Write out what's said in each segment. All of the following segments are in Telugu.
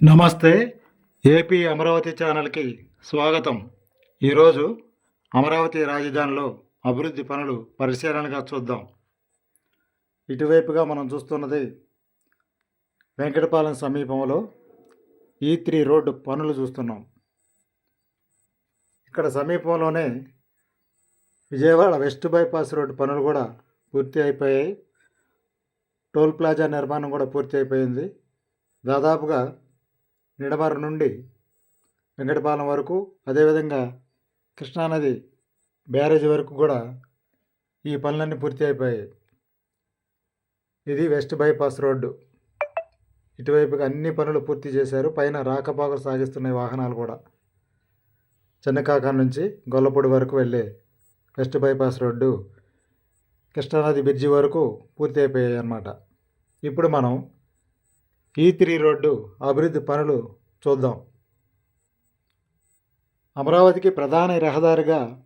నమస్తే ఏపీ అమరావతి ఛానల్కి స్వాగతం. ఈరోజు అమరావతి రాజధానిలో అభివృద్ధి పనులు పరిశీలనగా చూద్దాం. ఇటువైపుగా మనం చూస్తున్నది వెంకటపాలెం సమీపంలో ఈ త్రీ రోడ్డు పనులు చూస్తున్నాం. ఇక్కడ సమీపంలోనే విజయవాడ వెస్ట్ బైపాస్ రోడ్డు పనులు కూడా పూర్తి అయిపోయాయి. టోల్ ప్లాజా నిర్మాణం కూడా పూర్తి అయిపోయింది. దాదాపుగా నిడమర నుండి వెంకటపాలెం వరకు అదేవిధంగా కృష్ణానది బ్యారేజ్ వరకు కూడా ఈ పనులన్నీ పూర్తి అయిపోయాయి. ఇది వెస్ట్ బైపాస్ రోడ్డు. ఇటువైపుగా అన్ని పనులు పూర్తి చేశారు. పైన రాకపోకలు సాగిస్తున్నాయి వాహనాలు కూడా. చిన్నకాకా నుంచి గొల్లపూడి వరకు వెళ్ళే వెస్ట్ బైపాస్ రోడ్డు కృష్ణానది బ్రిడ్జి వరకు పూర్తి అయిపోయాయి అన్నమాట. ఇప్పుడు మనం ఈ త్రీ రోడ్డు అభివృద్ధి పనులు చూద్దాం. అమరావతికి ప్రధాన రహదారిగా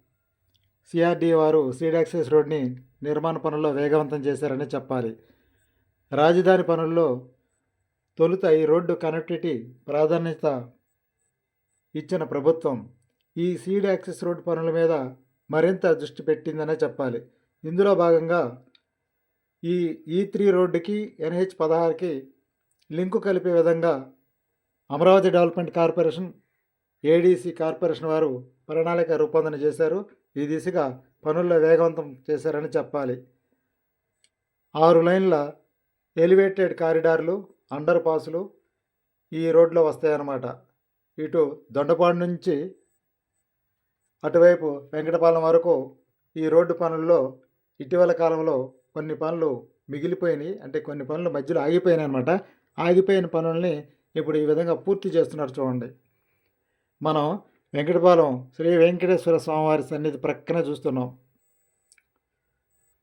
సిఆర్డీ వారు సీడ్ యాక్సెస్ రోడ్ని నిర్మాణ పనుల్లో వేగవంతం చేశారని చెప్పాలి. రాజధాని పనుల్లో తొలుత ఈ రోడ్డు కనెక్టివిటీ ప్రాధాన్యత ఇచ్చిన ప్రభుత్వం ఈ సీడ్ యాక్సెస్ రోడ్డు పనుల మీద మరింత దృష్టి పెట్టిందనే చెప్పాలి. ఇందులో భాగంగా ఈ ఈ త్రీ రోడ్డుకి ఎన్హెచ్ పదహారుకి లింకు కలిపే విధంగా Amaravati development corporation ADC corporation వారు ప్రణాళిక రూపొందన చేశారు. ఈ దిశగా పనుల్లో వేగవంతం చేశారని చెప్పాలి. ఆరు లైన్ల ఎలివేటెడ్ కారిడార్లు అండర్ పాసులు ఈ రోడ్లో వస్తాయన్నమాట. ఇటు దొండపాడు నుంచి అటువైపు వెంకటపాలెం వరకు ఈ రోడ్డు పనుల్లో ఇటీవల కాలంలో కొన్ని పనులు మిగిలిపోయినాయి. అంటే కొన్ని పనులు మధ్యలో ఆగిపోయినాయి అనమాట ఆగిపోయిన పనుల్ని ఇప్పుడు ఈ విధంగా పూర్తి చేస్తున్నారు చూడండి. మనం వెంకటపాలెం శ్రీ వెంకటేశ్వర స్వామివారి సన్నిధి ప్రక్కనే చూస్తున్నాం.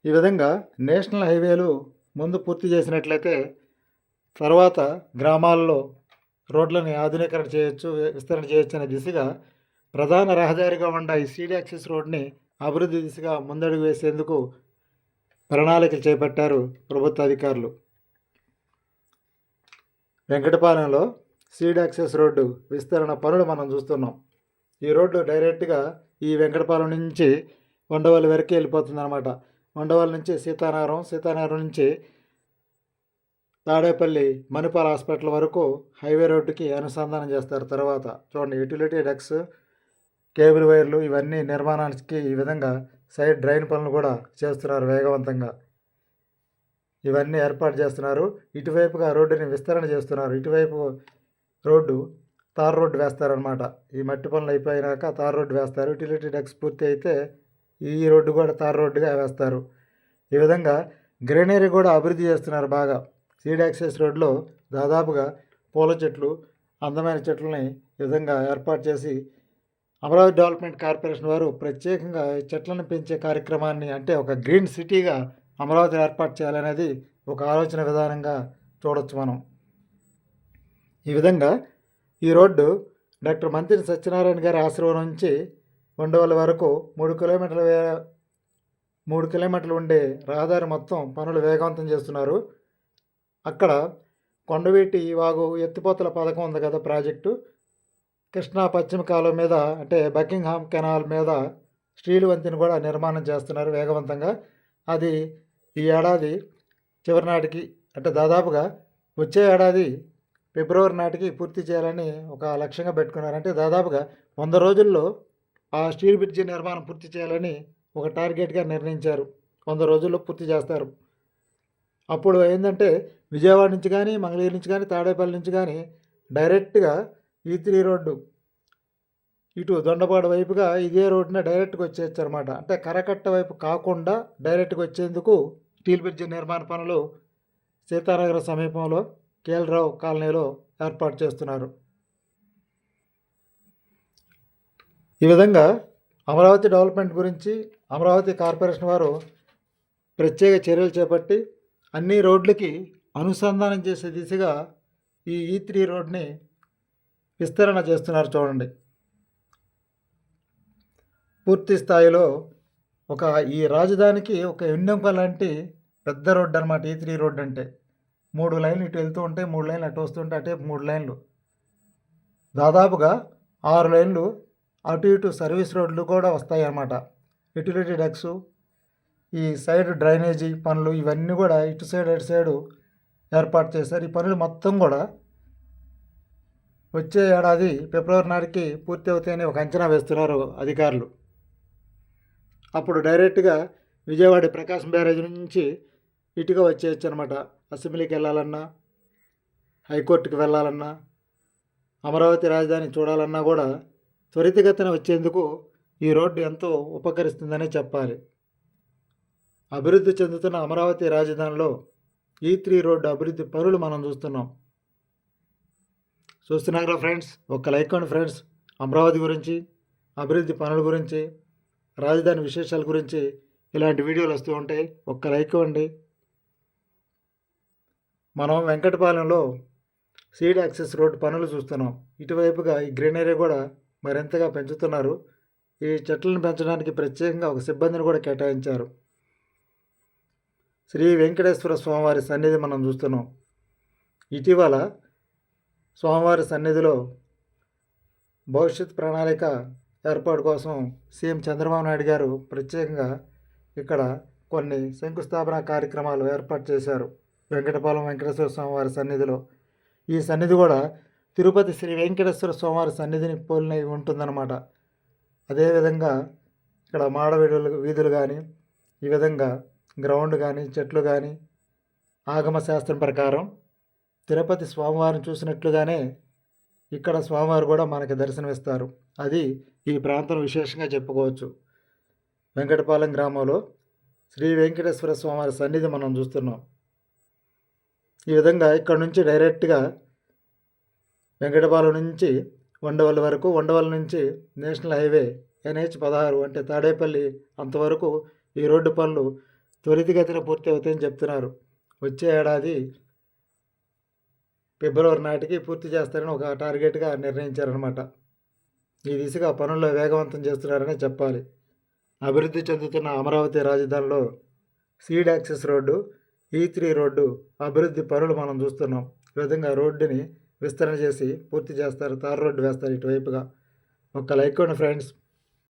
ఈ విధంగా నేషనల్ హైవేలు ముందు పూర్తి చేసినట్లయితే తర్వాత గ్రామాల్లో రోడ్లని ఆధునీకరణ చేయొచ్చు విస్తరణ చేయొచ్చు అనే దిశగా ప్రధాన రహదారిగా ఉన్న ఈ సీడీ యాక్సెస్ రోడ్ని అభివృద్ధి దిశగా ముందడుగు వేసేందుకు ప్రణాళికలు చేపట్టారు ప్రభుత్వ అధికారులు. వెంకటపాలెంలో సీడ్ యాక్సెస్ రోడ్డు విస్తరణ పనులు మనం చూస్తున్నాం. ఈ రోడ్డు డైరెక్ట్గా ఈ వెంకటపాలెం నుంచి ఉండవల్లి వరకు వెళ్ళిపోతుంది అనమాట ఉండవల్లి నుంచి సీతానగరం సీతానగరం నుంచి తాడేపల్లి మణిపాల్ హాస్పిటల్ వరకు హైవే రోడ్డుకి అనుసంధానం చేస్తారు తర్వాత. చూడండి యూటిలిటీ డెక్స్ కేబుల్ వైర్లు ఇవన్నీ నిర్మాణానికి ఈ విధంగా సైడ్ డ్రైన్ పనులు కూడా చేస్తున్నారు వేగవంతంగా. ఇవన్నీ ఏర్పాటు చేస్తున్నారు. ఇటువైపుగా రోడ్డుని విస్తరణ చేస్తున్నారు. ఇటువైపు రోడ్డు తార్ రోడ్డు వేస్తారనమాట ఈ మట్టి పనులు అయిపోయినాక తార్ రోడ్డు వేస్తారు. యూటిలిటీ డెక్స్ పూర్తి అయితే ఈ రోడ్డు కూడా తార్ రోడ్డుగా వేస్తారు. ఈ విధంగా గ్రీనరీ కూడా అభివృద్ధి చేస్తున్నారు బాగా. సీడ్ యాక్సెస్ రోడ్లో దాదాపుగా పూల చెట్లు అందమైన చెట్లని ఈ విధంగా ఏర్పాటు చేసి అమరావతి డెవలప్మెంట్ కార్పొరేషన్ వారు ప్రత్యేకంగా చెట్లను పెంచే కార్యక్రమాన్ని అంటే ఒక గ్రీన్ సిటీగా అమరావతి ఏర్పాటు చేయాలనేది ఒక ఆలోచన విధానంగా చూడొచ్చు మనం. ఈ విధంగా ఈ రోడ్డు డాక్టర్ మంత్రి సత్యనారాయణ గారి ఆశ్రమం నుంచి ఉండవల్లి వరకు మూడు కిలోమీటర్ల వే మూడు కిలోమీటర్లు ఉండే రహదారి మొత్తం పనులు వేగవంతం చేస్తున్నారు. అక్కడ కొండవీటి వాగు ఎత్తిపోతల పథకం ఉంది కదా ప్రాజెక్టు. కృష్ణా పశ్చిమ కాలం మీద అంటే బకింగ్హామ్ కెనాల్ మీద స్టీల్ వంతిని కూడా నిర్మాణం చేస్తున్నారు వేగవంతంగా. అది ఈ ఏడాది చివరి నాటికి అంటే దాదాపుగా వచ్చే ఏడాది ఫిబ్రవరి నాటికి పూర్తి చేయాలని ఒక లక్ష్యంగా పెట్టుకున్నారు. అంటే దాదాపుగా వంద రోజుల్లో ఆ స్టీల్ బ్రిడ్జి నిర్మాణం పూర్తి చేయాలని ఒక టార్గెట్గా నిర్ణయించారు. వంద రోజుల్లో పూర్తి చేస్తారు. అప్పుడు ఏంటంటే విజయవాడ నుంచి కానీ మంగళగిరి నుంచి కానీ తాడేపల్లి నుంచి కానీ డైరెక్ట్గా ఈ త్రీ రోడ్డు ఇటు దొండపాడు వైపుగా ఇదే రోడ్డున డైరెక్ట్గా వచ్చేయచ్చు అనమాట అంటే కరకట్ట వైపు కాకుండా డైరెక్ట్గా వచ్చేందుకు స్టీల్ బ్రిడ్జి నిర్మాణ పనులు సీతానగర్ సమీపంలో కేఎల్రావు కాలనీలో ఏర్పాటు చేస్తున్నారు. ఈ విధంగా అమరావతి డెవలప్మెంట్ గురించి అమరావతి కార్పొరేషన్ వారు ప్రత్యేక చర్యలు చేపట్టి అన్ని రోడ్లకి అనుసంధానం చేసే దిశగా ఈ ఈ త్రీ రోడ్ని విస్తరణ చేస్తున్నారు చూడండి. పూర్తి స్థాయిలో ఒక ఈ రాజధానికి ఒక ఎన్నెంక లాంటి పెద్ద రోడ్డు అనమాట ఈ త్రీ రోడ్డు అంటే. మూడు లైన్లు ఇటు వెళ్తూ ఉంటాయి మూడు లైన్లు అటు వస్తుంటే అటే మూడు లైన్లు. దాదాపుగా ఆరు లైన్లు అటు ఇటు సర్వీస్ రోడ్లు కూడా వస్తాయి అన్నమాట. యుటిలిటీ డెక్స్ ఈ సైడ్ డ్రైనేజీ పనులు ఇవన్నీ కూడా ఇటు సైడ్ అటు సైడు ఏర్పాటు చేశారు. ఈ పనులు మొత్తం కూడా వచ్చే ఏడాది ఫిబ్రవరి నాటికి పూర్తి అవుతాయని ఒక అంచనా వేస్తున్నారు అధికారులు. అప్పుడు డైరెక్ట్గా విజయవాడ ప్రకాశం బ్యారేజ్ నుంచి ఇటుగా వచ్చేయచ్చు అనమాట అసెంబ్లీకి వెళ్ళాలన్నా హైకోర్టుకి వెళ్ళాలన్నా అమరావతి రాజధాని చూడాలన్నా కూడా త్వరితగతిన వచ్చేందుకు ఈ రోడ్డు ఎంతో ఉపకరిస్తుందనే చెప్పాలి. అభివృద్ధి చెందుతున్న అమరావతి రాజధానిలో ఈ త్రీ రోడ్డు అభివృద్ధి పనులు మనం చూస్తున్నాం. చూస్తున్నారా ఫ్రెండ్స్? ఒక లైక్ అండి ఫ్రెండ్స్. అమరావతి గురించి అభివృద్ధి పనుల గురించి రాజధాని విశేషాల గురించి ఇలాంటి వీడియోలు వస్తూ ఉంటాయి. ఒక్క లైక్ ఇవ్వండి. మనం వెంకటపాలెంలో సీడ్ యాక్సెస్ రోడ్డు పనులు చూస్తున్నాం. ఇటువైపుగా ఈ గ్రీనరీ కూడా మరింతగా పెంచుతున్నారు. ఈ చెట్లను పెంచడానికి ప్రత్యేకంగా ఒక సిబ్బందిని కూడా కేటాయించారు. శ్రీ వెంకటేశ్వర స్వామివారి సన్నిధి మనం చూస్తున్నాం. ఇటీవల స్వామివారి సన్నిధిలో భవిష్యత్ ప్రణాళిక ఏర్పాటు కోసం సీఎం చంద్రబాబు నాయుడు గారు ప్రత్యేకంగా ఇక్కడ కొన్ని శంకుస్థాపన కార్యక్రమాలు ఏర్పాటు చేశారు. వెంకటపాలెం వెంకటేశ్వర స్వామివారి సన్నిధిలో. ఈ సన్నిధి కూడా తిరుపతి శ్రీ వెంకటేశ్వర స్వామివారి సన్నిధిని పోలినై ఉంటుందన్నమాట. అదేవిధంగా ఇక్కడ మాడవీడులు వీధులు కానీ ఈ విధంగా గ్రౌండ్ కానీ చెట్లు కానీ ఆగమ శాస్త్రం ప్రకారం తిరుపతి స్వామివారిని చూసినట్లుగానే ఇక్కడ స్వామివారు కూడా మనకి దర్శనమిస్తారు. అది ఈ ప్రాంతం విశేషంగా చెప్పుకోవచ్చు. వెంకటపాలెం గ్రామంలో శ్రీ వెంకటేశ్వర స్వామివారి సన్నిధి మనం చూస్తున్నాం. ఈ విధంగా ఇక్కడ నుంచి డైరెక్ట్గా వెంకటపాలెం నుంచి ఉండవల్లి వరకు ఉండవల్లి నుంచి నేషనల్ హైవే ఎన్హెచ్ పదహారు అంటే తాడేపల్లి అంతవరకు ఈ రోడ్డు పనులు త్వరితగతిన పూర్తి అవుతాయని చెప్తున్నారు. వచ్చే ఏడాది ఫిబ్రవరి నాటికి పూర్తి చేస్తారని ఒక టార్గెట్గా నిర్ణయించారనమాట ఈ దిశగా పనుల్లో వేగవంతం చేస్తున్నారని చెప్పాలి. అభివృద్ధి చెందుతున్న అమరావతి రాజధానిలో seed access road E three road అభివృద్ధి పనులు మనం చూస్తున్నాం. ఈ విధంగా రోడ్డుని విస్తరణ చేసి పూర్తి చేస్తారు. తార్ రోడ్డు వేస్తారు ఇటువైపుగా. ఒక లైక్ ఫ్రెండ్స్.